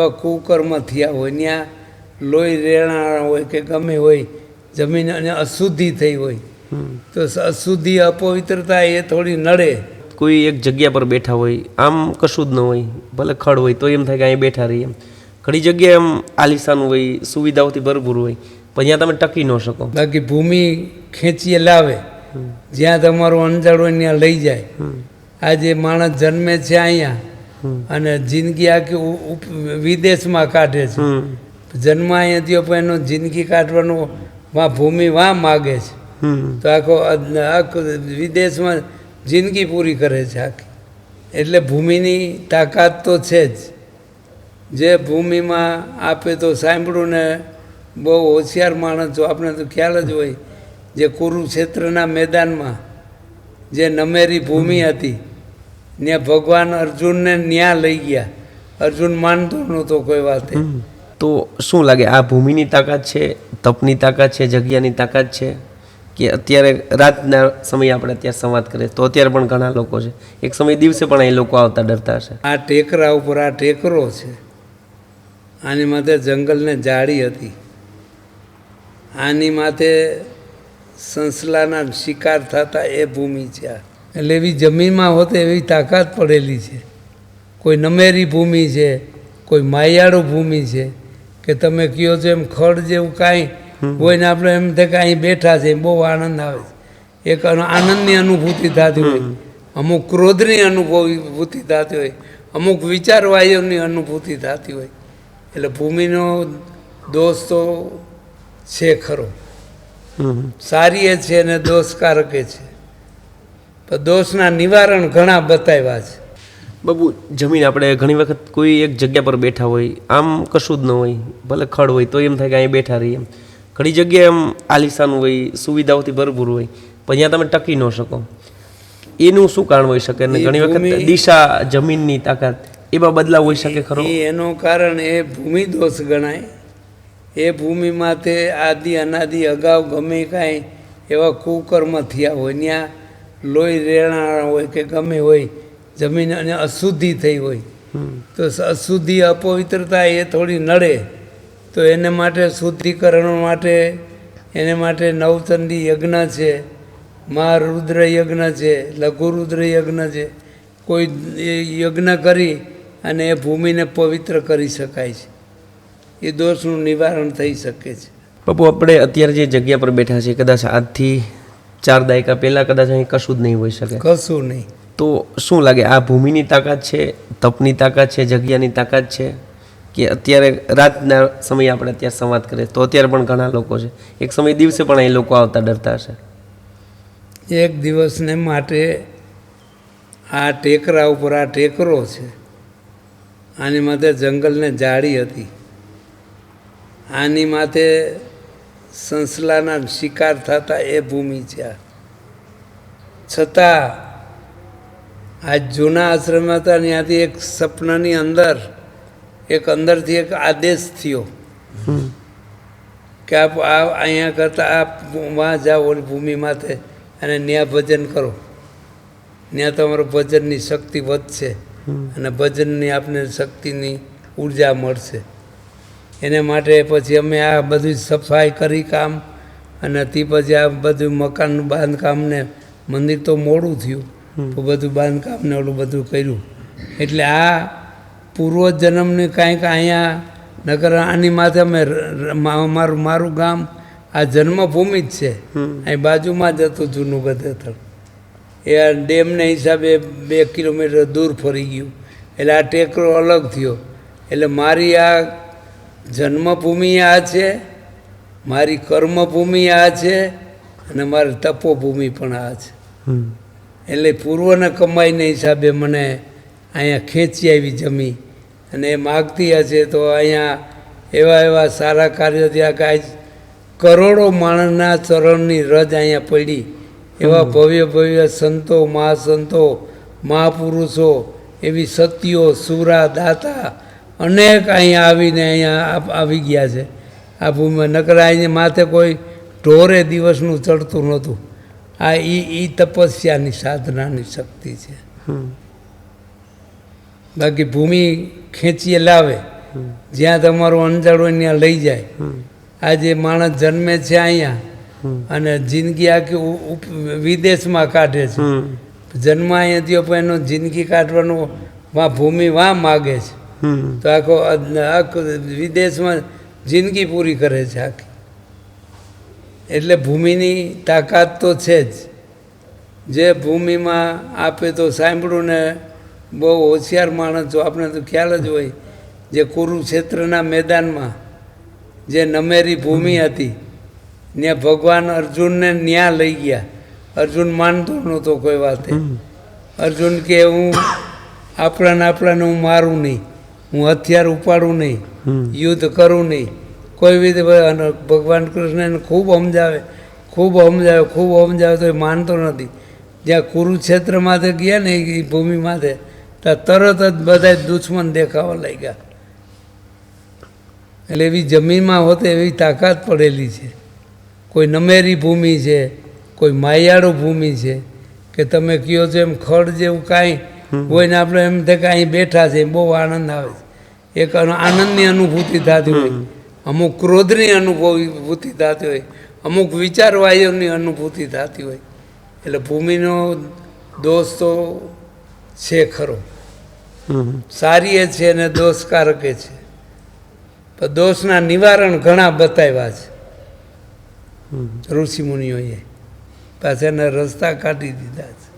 એવા કુકર્મ થયા હોય ત્યાં લોહી રેણા હોય કે ગમે હોય જમીન અને અશુદ્ધિ થઈ હોય તો અશુદ્ધિ અપવિત્રતા એ થોડી નડે. કોઈ એક જગ્યા પર બેઠા હોય આમ કશું જ ન હોય ભલે ખડ હોય તો એમ થાય કે અહીં બેઠા રહીએ એમ. ઘણી જગ્યાએ એમ આલિશાન હોય સુવિધાઓથી ભરપૂર હોય પણ ત્યાં તમે ટકી ન શકો. બાકી ભૂમિ ખેંચીએ લાવે જ્યાં તમારું અંજાડ હોય ત્યાં લઈ જાય. આજે માણસ જન્મે છે અહીંયા અને જિંદગી આખી વિદેશમાં કાઢે છે. જન્મ અહીંયા થયો પણ એનો જિંદગી કાઢવાનું વાં ભૂમિ વાં માગે છે. તો આખો આખો વિદેશમાં જિંદગી પૂરી કરે છે આખી. એટલે ભૂમિની તાકાત તો છે જ. જે ભૂમિમાં આપે તો સાંભળ્યું ને બહુ હોશિયાર માણસ છો આપણે તો ખ્યાલ જ હોય જે કુરુક્ષેત્રના મેદાનમાં જે નમેરી ભૂમિ હતી ત્યાં ભગવાન અર્જુનને ન્યા લઈ ગયા. અર્જુન માનતો નહોતો કોઈ વાતે. તો શું લાગે આ ભૂમિની તાકાત છે તપની તાકાત છે જગ્યાની તાકાત છે? કે અત્યારે રાતના સમયે આપણે અત્યારે સંવાદ કરીએ તો અત્યારે પણ ઘણા લોકો છે. એક સમય દિવસે પણ અહીં લોકો આવતા ડરતા હશે. આ ટેકરા ઉપર આ ટેકરો છે. આની માથે જંગલને જાળી હતી. આની માથે સંસલાના શિકાર થતા એ ભૂમિ છે આ. એટલે એવી જમીનમાં હોતે એવી તાકાત પડેલી છે. કોઈ નમેરી ભૂમિ છે કોઈ માયાળું ભૂમિ છે કે તમે કહો છો એમ ખડ જેવું કાંઈ હોય ને આપણે એમ થાય કે અહીં બેઠા છે બહુ આનંદ આવે છે. એક આનંદની અનુભૂતિ થતી હોય. અમુક ક્રોધની અનુભૂતિ થતી હોય. અમુક વિચારવાયુની અનુભૂતિ થતી હોય. એટલે ભૂમિનો દોષ તો છે ખરો. સારી એ છે અને દોષકારક છે. પણ દોષના નિવારણ ઘણા બતાવ્યા છે. બાબુ જમીન આપણે ઘણી વખત કોઈ એક જગ્યા પર બેઠા હોય આમ કશું જ ન હોય ભલે ખડ હોય તો એમ થાય કે અહીં બેઠા રહીએ એમ. ઘણી જગ્યાએ એમ આલિશાન હોય સુવિધાઓથી ભરપૂર હોય પણ ત્યાં તમે ટકી ન શકો. એનું શું કારણ હોઈ શકે? અને ઘણી વખત દિશા જમીનની તાકાત એમાં બદલાવ હોઈ શકે ખરો? એનું કારણ એ ભૂમિ દોષ ગણાય. એ ભૂમિ તે આદિ અનાદિ અગાઉ ગમે કાંઈ એવા કુકર્મ થયા હોય ત્યાં લોહી રેણા હોય કે ગમે હોય જમીન અને અશુદ્ધિ થઈ હોય તો અશુદ્ધિ અપવિત્રતા એ થોડી નડે. તો એને માટે શુદ્ધિકરણ માટે એને માટે નવચંડી યજ્ઞ છે મહારુદ્ર યજ્ઞ છે લઘુરુદ્ર યજ્ઞ છે. કોઈ યજ્ઞ કરી અને એ ભૂમિને પવિત્ર કરી શકાય છે. એ દોષનું નિવારણ થઈ શકે છે. બાપુ આપણે અત્યારે જે જગ્યા પર બેઠા છીએ કદાચ આજથી ચાર દાયકા પહેલાં કદાચ અહીં કશું જ નહીં હોઈ શકે. કશું નહીં. તો શું લાગે આ ભૂમિની તાકાત છે તપની તાકાત છે જગ્યાની તાકાત છે કે અત્યારે રાતના સમયે આપણે અત્યારે સંવાદ કરીએ? તો અત્યારે પણ ઘણા લોકો છે. એક સમય દિવસે પણ અહીં લોકો આવતા ડરતા હશે. એક દિવસને માટે આ ટેકરા ઉપર આ ટેકરો છે. આની માથે જંગલને જાળી હતી. આની માથે સંસલાના શિકાર થતા એ ભૂમિ છે. છતાં આ જૂના આશ્રમ હતા ત્યાંથી એક સપનાની અંદર એક અંદરથી એક આદેશ થયો. કે આપ આ અહીંયા કરતાં આપ વાં જાઓ ઓલી ભૂમિ માથે અને ત્યાં ભજન કરો. ત્યાં તમારો ભજનની શક્તિ વધશે અને ભજનની આપને શક્તિની ઊર્જા મળશે. એને માટે પછી અમે આ બધું સફાઈ કરી કામ અને તે પછી આ બધું મકાનનું બાંધકામને મંદિર તો મોડું થયું તો બધું બાંધકામને ઓલું બધું કર્યું. એટલે આ પૂર્વ જન્મની કાંઈક અહીંયા નગર આની માથે અમે મારું મારું ગામ આ જન્મભૂમિ જ છે. અહીં બાજુમાં જ હતું જૂનું ગધેથળ. એ આ ડેમને હિસાબે બે કિલોમીટર દૂર ફરી ગયું. એટલે આ ટેકરો અલગ થયો. એટલે મારી આ જન્મભૂમિ આ છે મારી કર્મભૂમિ આ છે અને મારી તપોભૂમિ પણ આ છે. એટલે પૂર્વના કમાઈને હિસાબે મને અહીંયા ખેંચી આવી જમી અને એ માગતી હશે તો અહીંયા એવા એવા સારા કાર્યો ત્યાં કાંઈ કરોડો માણસના ચરણની રજ અહીંયા પડી. એવા ભવ્ય ભવ્ય સંતો મહાસંતો મહાપુરુષો એવી સતીઓ સુરા દાતા અનેક અહીંયા આવીને અહીંયા આવી ગયા છે. આ ભૂમિમાં નકર અહીંયા માથે કોઈ ઢોરે દિવસનું ચડતું નહોતું. આ ઈ ઈ તપસ્યાની સાધનાની શક્તિ છે. બાકી ભૂમિ ખેંચીએ લાવે. જ્યાં તમારું અંજાડ હોય ત્યાં લઈ જાય. આજે માણસ જન્મે છે અહીંયા અને જિંદગી આખી વિદેશમાં કાઢે છે. જન્મ અહીંયા થયો પણ એનો જિંદગી કાઢવાનું વાં ભૂમિ વા માગે છે. તો આખો આખો વિદેશમાં જિંદગી પૂરી કરે છે આખી. એટલે ભૂમિની તાકાત તો છે જ. જે ભૂમિમાં આપે તો સાંભળ્યું ને બહુ હોશિયાર માણસ છો આપણે તો ખ્યાલ જ હોય જે કુરુક્ષેત્રના મેદાનમાં જે નમેરી ભૂમિ હતી ત્યાં ભગવાન અર્જુનને ન્યા લઈ ગયા. અર્જુન માનતો નહોતો કોઈ વાતે. અર્જુન કે હું આપણાને આપણાને હું મારું નહીં. હું હથિયાર ઉપાડું નહીં યુદ્ધ કરું નહીં. કોઈ રીતે ભગવાન કૃષ્ણને ખૂબ સમજાવે ખૂબ સમજાવે ખૂબ સમજાવે તો એ માનતો નથી. જ્યાં કુરુક્ષેત્રમાંથી ગયા ને એ ભૂમિમાંથી ત્યાં તરત જ બધા દુશ્મન દેખાવા લાગ્યા. એટલે એવી જમીનમાં હોતે એવી તાકાત પડેલી છે. કોઈ નમેરી ભૂમિ છે કોઈ માયાળુ ભૂમિ છે કે તમે કહો છો એમ ખડ જેવું કાંઈ હોય ને આપણે એમ થાય કે અહીં બેઠા છે બહુ આનંદ આવે છે. એક આનંદની અનુભૂતિ થતી હોય. અમુક ક્રોધની અનુભૂતિ થતી હોય. અમુક વિચારવાયુની અનુભૂતિ થતી હોય. એટલે ભૂમિનો દોષ તો છે ખરો. સારી એ છે અને દોષકારક એ છે. પણ દોષના નિવારણ ઘણા બતાવ્યા છે. ઋષિ મુનિઓએ પાછા એના રસ્તા કાઢી દીધા છે.